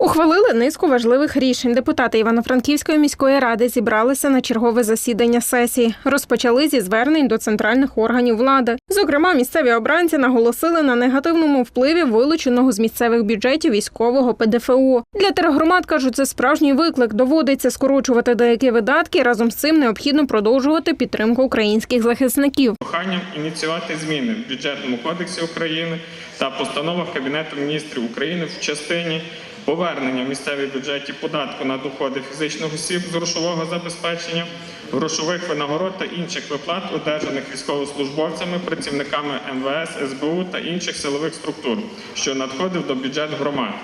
Ухвалили низку важливих рішень. Депутати Івано-Франківської міської ради зібралися на чергове засідання сесії. Розпочали зі звернень до центральних органів влади. Зокрема, місцеві обранці наголосили на негативному впливі вилученого з місцевих бюджетів військового ПДФО. Для тергромад кажуть, це справжній виклик. Доводиться скорочувати деякі видатки. Разом з цим необхідно продовжувати підтримку українських захисників. проханням ініціювати зміни в бюджетному кодексі України та постановах Кабінету міністрів України в частині повернення в місцеві бюджеті податку на доходи фізичних осіб з грошового забезпечення, грошових винагород та інших виплат, одержаних військовослужбовцями, працівниками МВС, СБУ та інших силових структур, що надходив до бюджет громад.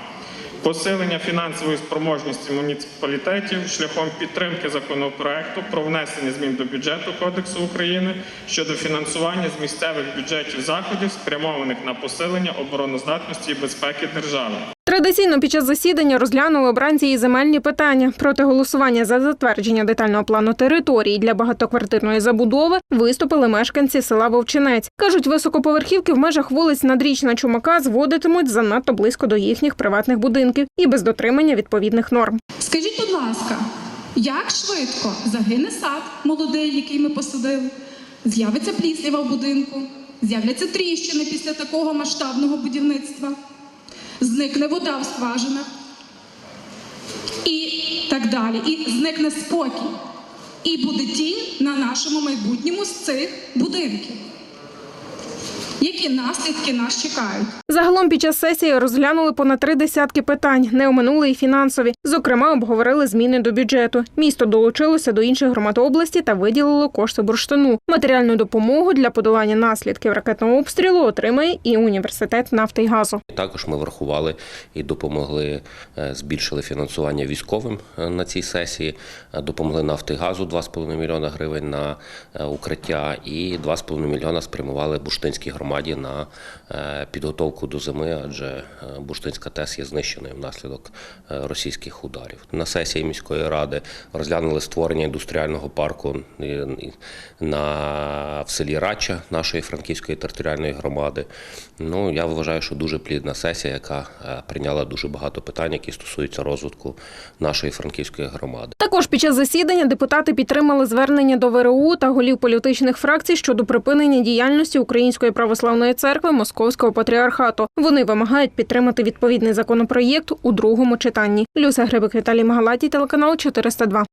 Посилення фінансової спроможності муніципалітетів шляхом підтримки законопроекту про внесення змін до бюджету Кодексу України щодо фінансування з місцевих бюджетів заходів, спрямованих на посилення обороноздатності і безпеки держави. Традиційно під час засідання розглянули обранці і земельні питання. Проти голосування за затвердження детального плану території для багатоквартирної забудови виступили мешканці села Вовчинець. Кажуть, високоповерхівки в межах вулиць Надрічна Чумака зводитимуть занадто близько до їхніх приватних будинків і без дотримання відповідних норм. Скажіть, будь ласка, як швидко загине сад молодий, який ми посадили, з'явиться пліснява в будинку, з'являться тріщини після такого масштабного будівництва, зникне вода в скважинах і так далі. І зникне спокій. І буде тінь на нашому майбутньому з цих будинків. Які наслідки нас чекають? Загалом під час сесії розглянули понад три десятки питань, не оминули і фінансові. Зокрема, обговорили зміни до бюджету. Місто долучилося до інших громад області та виділило кошти бурштину. Матеріальну допомогу для подолання наслідків ракетного обстрілу отримає і університет нафти і газу. Також ми врахували і допомогли, е, збільшили фінансування військовим е, на цій сесії, е, допомогли «Нафтигазу» 2,5 мільйона гривень на укриття і 2,5 мільйона спрямували Бурштинській громаді на е, підготовку до зими, адже е, Бурштинська ТЕС є знищеною внаслідок е, російських ударів. На сесії міської ради розглянули створення індустріального парку на в селі Рача нашої франківської територіальної громади. Ну я вважаю, що дуже плідна сесія, яка прийняла дуже багато питань, які стосуються розвитку нашої франківської громади. Також під час засідання депутати підтримали звернення до ВРУ та голів політичних фракцій щодо припинення діяльності Української православної церкви Московського патріархату. Вони вимагають підтримати відповідний законопроєкт у другому читанні. Люся Грибик, Віталій Магалатій, телеканал 402.